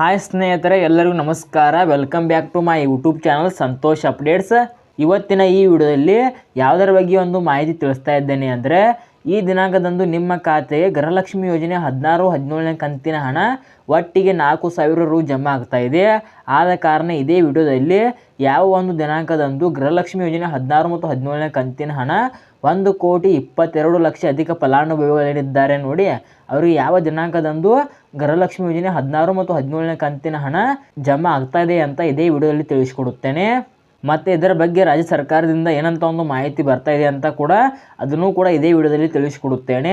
Hi ಸ್ನೇಹಿತರೆ, ಎಲ್ಲರಿಗೂ ನಮಸ್ಕಾರ. Welcome back to my YouTube channel Santosh updates ಇವತ್ತಿನ ಈ ವಿಡಿಯೋದಲ್ಲಿ ಯಾವುದರ ಬಗ್ಗೆ ಒಂದು ಮಾಹಿತಿ ತಿಳಿಸ್ತಾ ಇದ್ದೇನೆ ಅಂದರೆ, ಈ ದಿನಾಂಕದಂದು ನಿಮ್ಮ ಖಾತೆಗೆ ಗೃಹಲಕ್ಷ್ಮಿ ಯೋಜನೆ ಹದಿನಾರು, ಹದಿನೇಳನೇ ಕಂತಿನ ಹಣ ಒಟ್ಟಿಗೆ ನಾಲ್ಕು ಸಾವಿರ ರು ಜಮಾ ಆಗ್ತಾ ಇದೆ. ಆದ ಕಾರಣ ಇದೇ ವಿಡಿಯೋದಲ್ಲಿ ಯಾವ ಒಂದು ದಿನಾಂಕದಂದು ಗೃಹಲಕ್ಷ್ಮಿ ಯೋಜನೆ ಹದಿನಾರು ಮತ್ತು ಹದಿನೇಳನೇ ಕಂತಿನ ಹಣ ಒಂದು ಕೋಟಿ ಇಪ್ಪತ್ತೆರಡು ಲಕ್ಷ ಅಧಿಕ ಫಲಾನುಭವಿಗಳೇನಿದ್ದಾರೆ ನೋಡಿ ಅವರಿಗೆ ಯಾವ ದಿನಾಂಕದಂದು ಗೃಹಲಕ್ಷ್ಮಿ ಯೋಜನೆ ಹದಿನಾರು ಮತ್ತು ಹದಿನೇಳನೇ ಕಂತಿನ ಹಣ ಜಮಾ ಆಗ್ತಾ ಇದೆ ಅಂತ ಇದೇ ವಿಡಿಯೋದಲ್ಲಿ ತಿಳಿಸ್ಕೊಡುತ್ತೇನೆ. ಮತ್ತು ಇದರ ಬಗ್ಗೆ ರಾಜ್ಯ ಸರ್ಕಾರದಿಂದ ಏನಂತ ಒಂದು ಮಾಹಿತಿ ಬರ್ತಾ ಇದೆ ಅಂತ ಕೂಡ ಅದನ್ನು ಕೂಡ ಇದೇ ವಿಡಿಯೋದಲ್ಲಿ ತಿಳಿಸ್ಕೊಡುತ್ತೇನೆ.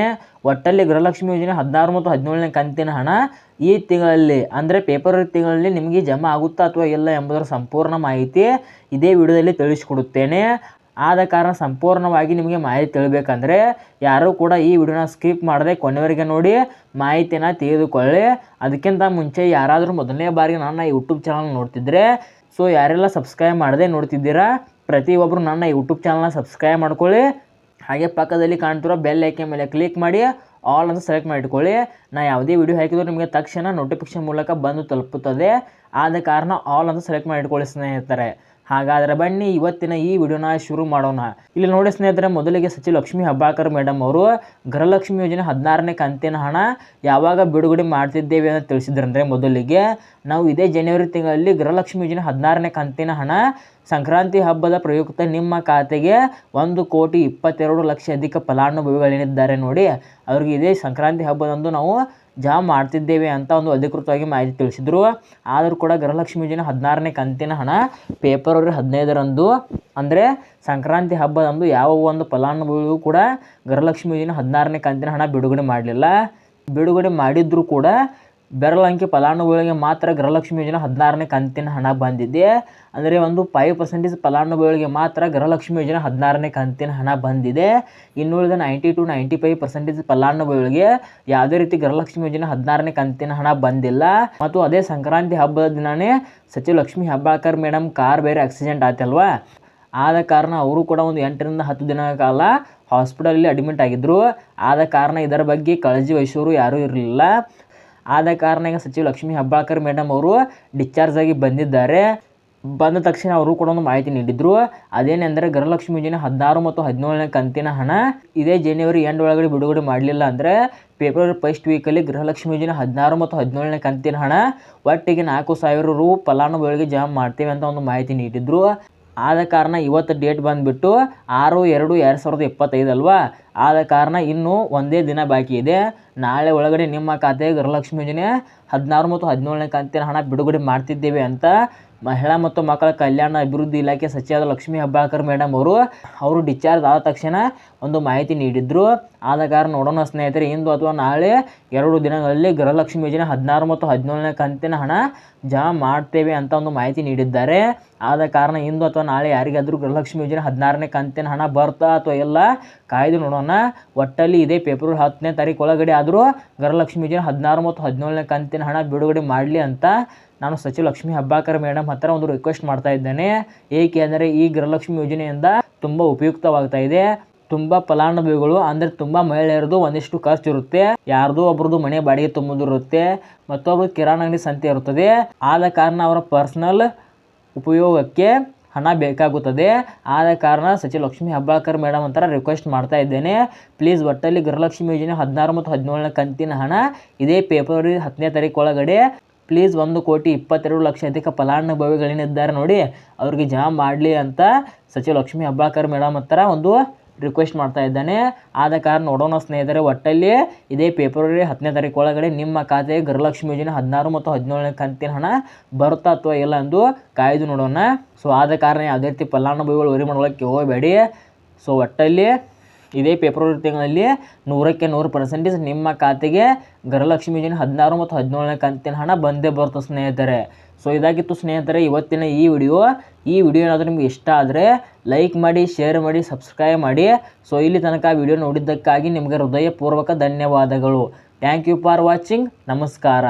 ಒಟ್ಟಲ್ಲಿ ಗೃಹಲಕ್ಷ್ಮಿ ಯೋಜನೆ ಹದಿನಾರು ಮತ್ತು ಹದಿನೇಳನೇ ಕಂತಿನ ಹಣ ಈ ತಿಂಗಳಲ್ಲಿ, ಅಂದರೆ ಪೇಪರ್ ತಿಂಗಳಲ್ಲಿ ನಿಮಗೆ ಜಮಾ ಆಗುತ್ತಾ ಅಥವಾ ಇಲ್ಲ ಎಂಬುದರ ಸಂಪೂರ್ಣ ಮಾಹಿತಿ ಇದೇ ವಿಡಿಯೋದಲ್ಲಿ ತಿಳಿಸ್ಕೊಡುತ್ತೇನೆ. ಆದ ಕಾರಣ ಸಂಪೂರ್ಣವಾಗಿ ನಿಮಗೆ ಮಾಹಿತಿ ತಿಳಬೇಕಂದ್ರೆ ಯಾರೂ ಕೂಡ ಈ ವಿಡಿಯೋನ ಸ್ಕಿಪ್ ಮಾಡದೆ ಕೊನೆವರೆಗೆ ನೋಡಿ ಮಾಹಿತಿನ ತೆಗೆದುಕೊಳ್ಳಿ. ಅದಕ್ಕಿಂತ ಮುಂಚೆ ಯಾರಾದರೂ ಮೊದಲನೇ ಬಾರಿಗೆ ನನ್ನ ಯೂಟ್ಯೂಬ್ ಚಾನಲ್ ನೋಡ್ತಿದ್ರೆ ಸೊ ಯಾರೆಲ್ಲ ಸಬ್ಸ್ಕ್ರೈಬ್ ಮಾಡದೆ ನೋಡ್ತಿದ್ದೀರಾ ಪ್ರತಿಯೊಬ್ಬರು ನನ್ನ ಯೂಟ್ಯೂಬ್ ಚಾನಲ್ನ ಸಬ್ಸ್ಕ್ರೈಬ್ ಮಾಡ್ಕೊಳ್ಳಿ. ಹಾಗೆ ಪಕ್ಕದಲ್ಲಿ ಕಾಣ್ತಿರೋ ಬೆಲ್ ಐಕೆ ಮೇಲೆ ಕ್ಲಿಕ್ ಮಾಡಿ ಆಲ್ ಅಂತ ಸೆಲೆಕ್ಟ್ ಮಾಡಿಟ್ಕೊಳ್ಳಿ. ನಾ ಯಾವುದೇ ವಿಡಿಯೋ ಹಾಕಿದ್ರು ನಿಮಗೆ ತಕ್ಷಣ ನೋಟಿಫಿಕೇಶನ್ ಮೂಲಕ ಬಂದು ತಲುಪುತ್ತದೆ. ಆದ ಕಾರಣ ಆಲ್ ಅಂತ ಸೆಲೆಕ್ಟ್ ಮಾಡಿಟ್ಕೊಳ್ಳಿ ಸ್ನೇಹಿತರೆ. ಹಾಗಾದರೆ ಬನ್ನಿ, ಇವತ್ತಿನ ಈ ವಿಡಿಯೋನ ಶುರು ಮಾಡೋಣ. ಇಲ್ಲಿ ನೋಡಿ ಸ್ನೇಹಿತರೆ, ಮೊದಲಿಗೆ ಸಚಿವ ಲಕ್ಷ್ಮಿ ಹಬ್ಬಾಕರ್ ಮೇಡಮ್ ಅವರು, ಗೃಹಲಕ್ಷ್ಮಿ ಯೋಜನೆ ಹದಿನಾರನೇ ಕಂತಿನ ಹಣ ಯಾವಾಗ ಬಿಡುಗಡೆ ಮಾಡ್ತಿದ್ದೇವೆ ಅಂತ ತಿಳಿಸಿದ್ರಂದರೆ ಮೊದಲಿಗೆ ನಾವು ಇದೇ ಜನವರಿ ತಿಂಗಳಲ್ಲಿ ಗೃಹಲಕ್ಷ್ಮಿ ಯೋಜನೆ ಹದಿನಾರನೇ ಕಂತಿನ ಹಣ ಸಂಕ್ರಾಂತಿ ಹಬ್ಬದ ಪ್ರಯುಕ್ತ ನಿಮ್ಮ ಖಾತೆಗೆ ಒಂದು ಕೋಟಿ ಇಪ್ಪತ್ತೆರಡು ಲಕ್ಷ ಅಧಿಕ ಫಲಾನುಭವಿಗಳೇನಿದ್ದಾರೆ ನೋಡಿ. ಅವ್ರಿಗೆ ಇದೇ ಸಂಕ್ರಾಂತಿ ಹಬ್ಬದಂದು ನಾವು ಜಾ ಮಾಡ್ತಿದ್ದೇವೆ ಅಂತ ಒಂದು ಅಧಿಕೃತವಾಗಿ ಮಾಹಿತಿ ತಿಳಿಸಿದರು. ಆದರೂ ಕೂಡ ಗೃಹಲಕ್ಷ್ಮಿ ಯೋಜನೆ ಹದಿನಾರನೇ ಕಂತಿನ ಹಣ ಫೆಬ್ರವರಿ ಹದಿನೈದರಂದು. ಅಂದರೆ ಸಂಕ್ರಾಂತಿ ಹಬ್ಬದಂದು ಯಾವ ಒಂದು ಫಲಾನುಭವಿಗೂ ಕೂಡ ಗೃಹಲಕ್ಷ್ಮಿ ಯೋಜನೆ ಹದಿನಾರನೇ ಕಂತಿನ ಹಣ ಬಿಡುಗಡೆ ಮಾಡಲಿಲ್ಲ. ಬಿಡುಗಡೆ ಮಾಡಿದರೂ ಕೂಡ ಬೆರಳಂಕಿ ಫಲಾನುಭವಿಗಳಿಗೆ ಮಾತ್ರ ಗೃಹಲಕ್ಷ್ಮಿ ಯೋಜನೆ ಹದಿನಾರನೇ ಕಂತಿನ ಹಣ ಬಂದಿದೆ. ಅಂದರೆ ಒಂದು ಫೈವ್ ಪರ್ಸೆಂಟೇಜ್ ಫಲಾನುಭವಿಗಳಿಗೆ ಮಾತ್ರ ಗೃಹಲಕ್ಷ್ಮಿ ಯೋಜನೆ ಹದಿನಾರನೇ ಕಂತಿನ ಹಣ ಬಂದಿದೆ. ಇನ್ನುಳಿದ ninety two ninety five percentage ಫಲಾನುಭವಿಗಳಿಗೆ ಯಾವುದೇ ರೀತಿ ಗೃಹಲಕ್ಷ್ಮಿ ಯೋಜನೆ ಹದಿನಾರನೇ ಕಂತಿನ ಹಣ ಬಂದಿಲ್ಲ. ಮತ್ತು ಅದೇ ಸಂಕ್ರಾಂತಿ ಹಬ್ಬದ ದಿನವೇ ಸಚಿವ ಲಕ್ಷ್ಮಿ ಹೆಬ್ಬಾಳ್ಕರ್ ಮೇಡಮ್ ಕಾರ್ ಬೇರೆ ಆಕ್ಸಿಡೆಂಟ್ ಆಯ್ತಲ್ವಾ? ಆದ ಕಾರಣ ಅವರು ಕೂಡ ಒಂದು ಎಂಟರಿಂದ ಹತ್ತು ದಿನಗಳ ಕಾಲ ಹಾಸ್ಪಿಟಲಲ್ಲಿ ಅಡ್ಮಿಟ್ ಆಗಿದ್ದರು ಆದ ಕಾರಣ ಇದರ ಬಗ್ಗೆ ಕಾಳಜಿ ವಹಿಸೋರು ಯಾರೂ ಇರಲಿಲ್ಲ. ಆದ ಕಾರಣ ಈಗ ಸಚಿವ ಲಕ್ಷ್ಮೀ ಹೆಬ್ಬಾಳ್ಕರ್ ಮೇಡಮ್ ಅವರು ಡಿಸ್ಚಾರ್ಜ್ ಆಗಿ ಬಂದಿದ್ದಾರೆ. ಬಂದ ತಕ್ಷಣ ಅವರು ಕೂಡ ಒಂದು ಮಾಹಿತಿ ನೀಡಿದ್ರು. ಅದೇನೆಂದರೆ ಗೃಹಲಕ್ಷ್ಮಿ ಯೋಜನೆ ಹದಿನಾರು ಮತ್ತು ಹದಿನೇಳನೇ ಕಂತಿನ ಹಣ. ಇದೇ ಜನವರಿ ಎಂಡ್ ಒಳಗಡೆ ಬಿಡುಗಡೆ ಮಾಡಲಿಲ್ಲ ಅಂದರೆ ಫೆಬ್ರವರಿ ಫಸ್ಟ್ ವೀಕಲ್ಲಿ ಗೃಹಲಕ್ಷ್ಮಿ ಯೋಜನೆ ಹದಿನಾರು ಮತ್ತು ಹದಿನೇಳನೇ ಕಂತಿನ ಹಣ. ಒಟ್ಟಿಗೆ ನಾಲ್ಕು ಸಾವಿರ ರು ಫಲಾನುಭವಿಗಳಿಗೆ ಜಮಾ ಮಾಡ್ತೀವಿ ಅಂತ ಒಂದು ಮಾಹಿತಿ ನೀಡಿದರು. ಆದ ಕಾರಣ ಇವತ್ತು ಡೇಟ್ ಬಂದುಬಿಟ್ಟು ಆರು ಎರಡು ಎರಡು ಸಾವಿರದ ಇಪ್ಪತ್ತೈದು ಅಲ್ವಾ? ಆದ ಕಾರಣ ಇನ್ನೂ ಒಂದೇ ದಿನ ಬಾಕಿ ಇದೆ. ನಾಳೆ ಒಳಗಡೆ ನಿಮ್ಮ ಖಾತೆಗೆ ಗೃಹಲಕ್ಷ್ಮಿ ಯೋಜನೆ ಹದಿನಾರು ಮತ್ತು ಹದಿನೇಳನೇ ಕಂತಿನ ಹಣ ಬಿಡುಗಡೆ ಮಾಡ್ತಿದ್ದೇವೆ ಅಂತ ಮಹಿಳಾ ಮತ್ತು ಮಕ್ಕಳ ಕಲ್ಯಾಣ ಅಭಿವೃದ್ಧಿ ಇಲಾಖೆ ಸಚಿವ ಲಕ್ಷ್ಮೀ ಹೆಬ್ಬಾಳ್ಕರ್ ಮೇಡಮ್ ಅವರು ಅವರು ಡಿಸ್ಚಾರ್ಜ್ ಆದ ತಕ್ಷಣ ಒಂದು ಮಾಹಿತಿ ನೀಡಿದ್ರು. ಆದ ಕಾರಣ ನೋಡೋಣ ಸ್ನೇಹಿತರೆ, ಇಂದು ಅಥವಾ ನಾಳೆ ಎರಡು ದಿನಗಳಲ್ಲಿ ಗೃಹಲಕ್ಷ್ಮಿ ಯೋಜನೆ ಹದಿನಾರು ಮತ್ತು ಹದಿನೇಳನೇ ಕಂತಿನ ಹಣ ಜಮಾ ಮಾಡ್ತೇವೆ ಅಂತ ಒಂದು ಮಾಹಿತಿ ನೀಡಿದ್ದಾರೆ. ಆದ ಕಾರಣ ಇಂದು ಅಥವಾ ನಾಳೆ ಯಾರಿಗಾದರೂ ಗೃಹಲಕ್ಷ್ಮಿ ಯೋಜನೆ ಹದಿನಾರನೇ ಕಂತಿನ ಹಣ ಬರ್ತಾ ಅಥವಾ ಎಲ್ಲ ಕಾಯ್ದು ನೋಡೋಣ. ಒಟ್ಟಲ್ಲಿ ಇದೇ. ಫೆಬ್ರವರಿ ಹತ್ತನೇ ತಾರೀಕು ಒಳಗಡೆ ಆದರೂ ಗೃಹಲಕ್ಷ್ಮಿ ಯೋಜನೆ ಹದಿನಾರು ಮತ್ತು ಹದಿನೇಳನೇ ಕಂತಿನ ಹಣ ಬಿಡುಗಡೆ ಮಾಡಲಿ ಅಂತ ನಾನು ಸಚಿವ ಲಕ್ಷ್ಮಿ ಹಬ್ಬಾಕರ್ ಮೇಡಮ್ ಹತ್ರ ಒಂದು ರಿಕ್ವೆಸ್ಟ್ ಮಾಡ್ತಾ ಇದ್ದೇನೆ. ಏಕೆಂದರೆ ಈ ಗೃಹಲಕ್ಷ್ಮಿ ಯೋಜನೆಯಿಂದ ತುಂಬ ಉಪಯುಕ್ತವಾಗ್ತಾ ಇದೆ. ತುಂಬ ಫಲಾನುಭವಿಗಳು, ಅಂದರೆ ತುಂಬ ಮಹಿಳೆಯರದು ಒಂದಿಷ್ಟು ಖರ್ಚು ಇರುತ್ತೆ. ಯಾರ್ದೋ ಒಬ್ರದ್ದು ಮನೆ ಬಾಡಿಗೆ ತುಂಬೋದಿರುತ್ತೆ ಮತ್ತೊಬ್ರು ಕಿರಾಣಿ ಸಂತೆ ಇರುತ್ತದೆ ಆದ ಕಾರಣ ಅವರ ಪರ್ಸನಲ್ ಉಪಯೋಗಕ್ಕೆ ಹಣ ಬೇಕಾಗುತ್ತದೆ. ಆದ ಕಾರಣ ಸಚಿವ ಲಕ್ಷ್ಮೀ ಹೆಬ್ಬಾಳ್ಕರ್ ಮೇಡಮ್ ಅಂತರ ರಿಕ್ವೆಸ್ಟ್ ಮಾಡ್ತಾ ಇದ್ದೇನೆ. ಪ್ಲೀಸ್ ಒಟ್ಟಲ್ಲಿ ಗೃಹಲಕ್ಷ್ಮಿ ಯೋಜನೆ ಹದಿನಾರು ಮತ್ತು ಹದಿನೇಳನೇ ಕಂತಿನ ಹಣ ಇದೇ ಫೆಬ್ರವರಿ ಹತ್ತನೇ ತಾರೀಕು ಒಳಗಡೆ. ಪ್ಲೀಸ್ ಒಂದು ಕೋಟಿ ಇಪ್ಪತ್ತೆರಡು ಲಕ್ಷ ಅಧಿಕ ಫಲಾನುಭವಿಗಳೇನಿದ್ದಾರೆ ನೋಡಿ. ಅವ್ರಿಗೆ ಜಮಾ ಮಾಡಲಿ ಅಂತ ಸಚಿವ ಲಕ್ಷ್ಮೀ ಹೆಬ್ಬಾಳ್ಕರ್ ಮೇಡಮ್ ಹತ್ರ ಒಂದು ರಿಕ್ವೆಸ್ಟ್ ಮಾಡ್ತಾ ಇದ್ದಾನೆ. ಆದ ಕಾರಣ ನೋಡೋಣ ಸ್ನೇಹಿತರೆ, ಒಟ್ಟಲ್ಲಿ ಇದೇ ಫೆಬ್ರವರಿ ಹತ್ತನೇ ತಾರೀಕು ಒಳಗಡೆ ನಿಮ್ಮ ಖಾತೆಗೆ ಗೃಹಲಕ್ಷ್ಮಿ ಯೋಜನೆ ಹದಿನಾರು ಮತ್ತು ಹದಿನೇಳನೇ ಕಂತಿನ ಹಣ ಬರುತ್ತಾ ಅಥವಾ ಇಲ್ಲ ಎಂದು ಕಾಯ್ದು ನೋಡೋಣ. ಸೊ ಆದ ಕಾರಣ ಯಾವುದೇ ರೀತಿ ಫಲಾನುಭವಿಗಳು ವರಿ ಮಾಡೋಕ್ಕೆ ಹೋಗಬೇಡಿ. ಸೊ ಒಟ್ಟಲ್ಲಿ ಇದೇ ಫೆಬ್ರವರಿ ತಿಂಗಳಲ್ಲಿ ನೂರಕ್ಕೆ ನೂರು ಪರ್ಸೆಂಟೇಜ್ ನಿಮ್ಮ ಖಾತೆಗೆ ಗೃಹಲಕ್ಷ್ಮಿ ಯೋಜನೆ ಹದಿನಾರು ಮತ್ತು ಹದಿನೇಳನೇ ಕಂತಿನ ಹಣ ಬಂದೇ ಬರುತ್ತೆ ಸ್ನೇಹಿತರೆ. ಸೊ ಇದಾಗಿತ್ತು ಸ್ನೇಹಿತರೆ, ಇವತ್ತಿನ ಈ ವಿಡಿಯೋ ಈ ವಿಡಿಯೋ ಏನಾದರೂ ನಿಮ್ಗೆ ಇಷ್ಟ ಆದರೆ ಲೈಕ್ ಮಾಡಿ ಶೇರ್ ಮಾಡಿ ಸಬ್ಸ್ಕ್ರೈಬ್ ಮಾಡಿ. ಸೊ ಇಲ್ಲಿ ತನಕ ವಿಡಿಯೋ ನೋಡಿದ್ದಕ್ಕಾಗಿ ನಿಮಗೆ ಹೃದಯಪೂರ್ವಕ ಧನ್ಯವಾದಗಳು. ಥ್ಯಾಂಕ್ ಯು ಫಾರ್ ವಾಚಿಂಗ್ ನಮಸ್ಕಾರ.